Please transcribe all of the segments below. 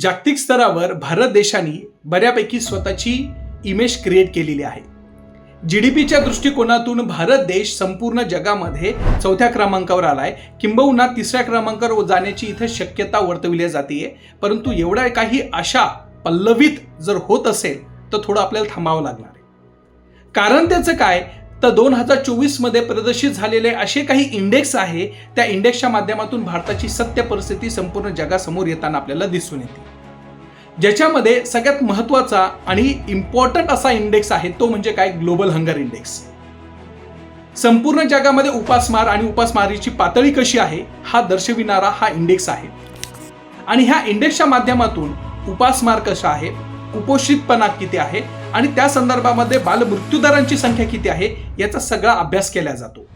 जागतिक स्तरावर भारत देशाने बऱ्यापैकी स्वतःची इमेज क्रिएट केलेली आहे. जी डी पीच्या दृष्टिकोनातून भारत देश संपूर्ण जगामध्ये चौथ्या क्रमांकावर आलाय. किंबहुना तिसऱ्या क्रमांकावर जाण्याची इथं शक्यता वर्तविली जाते परंतु एवढ्या काही आशा पल्लवित जर होत असेल तर थोडं आपल्याला थांबावं लागणार आहे. कारण त्याचं काय? तर दोन हजार चोवीसमध्ये प्रदर्शित झालेले असे काही इंडेक्स आहे त्या इंडेक्सच्या माध्यमातून भारताची सत्य परिस्थिती संपूर्ण जगासमोर येताना आपल्याला दिसून येते. ज्याच्यामध्ये सगळ्यात महत्त्वाचा आणि इम्पॉर्टंट असा इंडेक्स आहे तो म्हणजे काय? ग्लोबल हंगर इंडेक्स संपूर्ण जगामध्ये उपासमार आणि उपासमारीची पातळी कशी आहे हा दर्शविणारा हा इंडेक्स आहे. आणि ह्या इंडेक्सच्या माध्यमातून उपासमार कसा आहे कुपोषितपणा किती आहे आणि त्या संदर्भामध्ये बालमृत्यूदरांची संख्या किती आहे याचा सगळा अभ्यास केला जातो.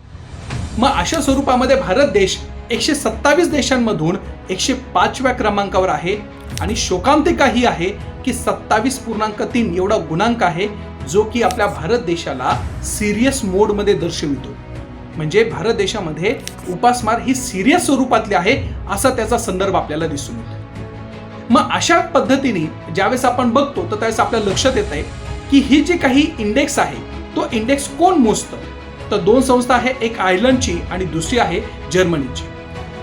मग अशा स्वरूपामध्ये भारत देश एकशे सत्तावीस देशांमधून एकशे पाचव्या क्रमांकावर आहे आणि शोकांतिका ही आहे की सत्तावीस पूर्णांक तीन एवढा गुणांक आहे जो की आपल्या भारत देशाला सिरियस मोडमध्ये दर्शवितो. म्हणजे भारत देशामध्ये उपासमार ही सिरियस स्वरूपातली आहे असा त्याचा संदर्भ आपल्याला दिसून येतो. मग अशा पद्धतीने ज्यावेळेस आपण बघतो तर त्यावेळेस आपल्या लक्षात येत आहे की ही जी काही इंडेक्स आहे तो इंडेक्स कोण मोजतं? तर दोन संस्था आहे एक आयर्लंडची आणि दुसरी आहे जर्मनीची.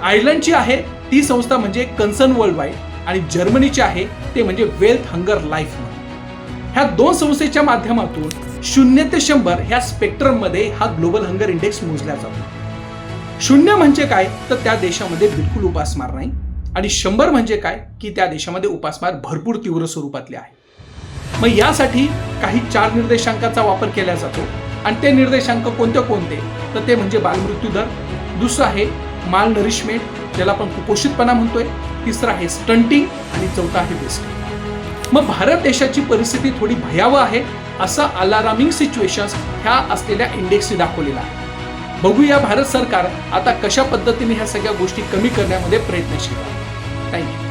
आयर्लंडची आहे ती संस्था म्हणजे कन्सर्न वर्ल्ड वाईड आणि जर्मनीची आहे ते म्हणजे वेल्थ हंगर लाईफ ह्या दोन संस्थेच्या माध्यमातून शून्य ते शंभर ह्या स्पेक्ट्रममध्ये हा ग्लोबल हंगर इंडेक्स मोजला जातो. शून्य म्हणजे काय? तर त्या देशामध्ये बिलकुल उपासमार नाही. आणि शंभर म्हणजे काय? की त्या देशामध्ये उपासमार भरपूर तीव्र स्वरूपातले आहे. मग यासाठी काही चार निर्देशांकाचा वापर केला जातो. आणि ते निर्देशांक कोणते कोणते? तर ते म्हणजे बालमृत्यू दर. दुसरं आहे माल नरिशमेंट ज्याला आपण कुपोषितपणा म्हणतोय. तिसरं आहे स्टंटिंग आणि चौथा आहे वेस्टिंग मग भारत देशाची परिस्थिती थोडी भयावह आहे. असं अलारामिंग सिच्युएशन ह्या असलेल्या इंडेक्सने दाखवलेलं आहे. बघूया भारत सरकार आता कशा पद्धतीने ह्या सगळ्या गोष्टी कमी करण्यामध्ये प्रयत्नशील आहे. थँक्यू